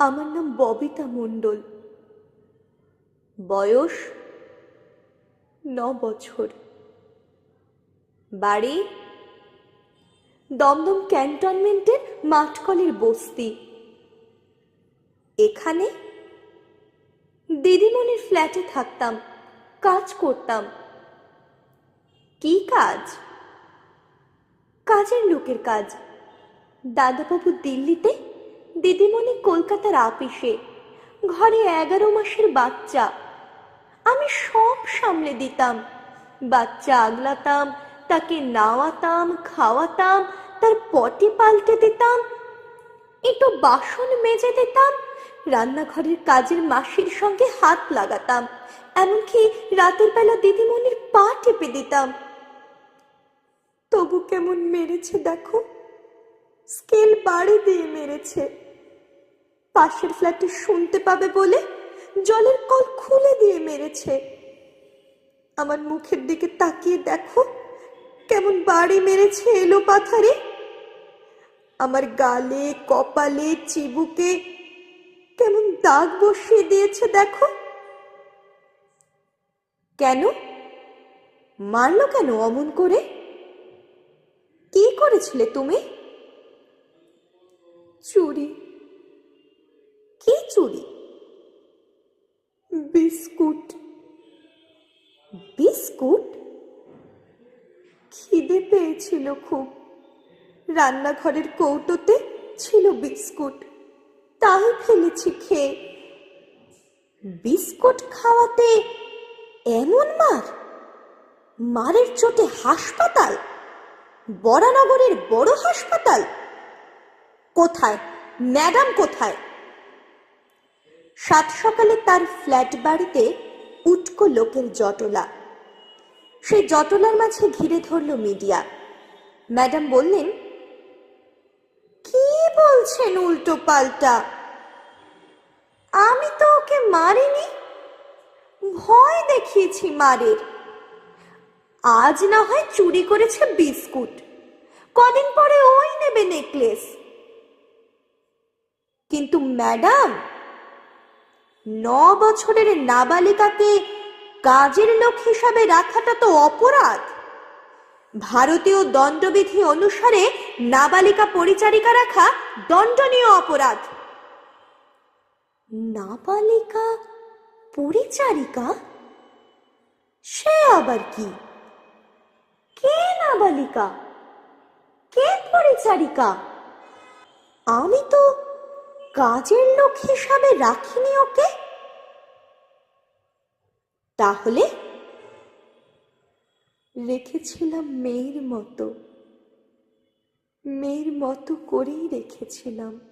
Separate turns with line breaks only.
আমার নাম ববিতা মণ্ডল। বয়স ন বছর। বাড়ি দমদম ক্যান্টনমেন্টের মাঠকলের বস্তি। এখানে দিদিমণির ফ্ল্যাটে থাকতাম, কাজ করতাম। কি কাজ? কাজের লোকের কাজ। দাদাবাবু দিল্লিতে দিদিমণি কলকাতার আপিসে, ঘরে এগারো মাসের বাচ্চা। আমি সব সামলে দিতাম। বাচ্চা আগলাতাম, তাকে নাওয়াতাম, খাওয়াতাম, তার পটি পাল্টে দিতাম, একটু বাসন মেজে দিতাম, রান্নাঘরের কাজের মাসির সঙ্গে হাত লাগাতাম, এমনকি রাতের বেলা দিদিমণির পা টিপে দিতাম। তবু কেমন মেরেছে দেখো। স্কেল বাড়ি দিয়ে মেরেছে। পাশের ফ্ল্যাটে শুনতে পাবে বলে জলের কল খুলে দিয়ে মেরেছে। আমার মুখের দিকে তাকিয়ে দেখো, কেমন বাড়ি মেরেছে এলো পাথারে। আমার গালে, কপালে, চিবুকে কেমন দাগ বসিয়ে দিয়েছে দেখো। কেন? মারলো কেন অমন করে? কি করেছিলে তুমি? বিস্কুট। বিস্কুট? খিদে পেয়েছিল খুব। রান্নাঘরের কৌটোতে ছিল বিস্কুট। তাই ফেলেছি খেয়ে। বিস্কুট খাওয়াতে এমন মার? মারের চোটে হাসপাতাল? বরানগরের বড় হাসপাতাল? কোথায়? ম্যাডাম কোথায়? সাত সকালে তার ফ্ল্যাট বাড়িতে উটকো লোকের জটলা। সেই জটলার মাঝে ঘিরে ধরল মিডিয়া। ম্যাডাম বললেন, কি বলছেন উল্টো পাল্টা? আমি তো ওকে মারিনি। ভয় দেখিয়েছি মারের। আজ না হয় চুরি করেছে বিস্কুট। কদিন পরে ওই নেবে নেকলেস। কিন্তু ম্যাডাম ন বছরের নাবালিকাকে কাজের লোক হিসাবে রাখাটা তো অপরাধ। ভারতীয় দণ্ডবিধি অনুসারে নাবালিকা পরিচারিকা রাখা দণ্ডনীয় অপরাধ। নাবালিকা পরিচারিকা? সে আবার কি? কে নাবালিকা? কে পরিচারিকা? আমি তো কাজের লোক হিসাবে রাখিনি ওকে? তাহলে? রেখেছিলাম মেয়ের মতো। মেয়ের মতো করেই রেখেছিলাম।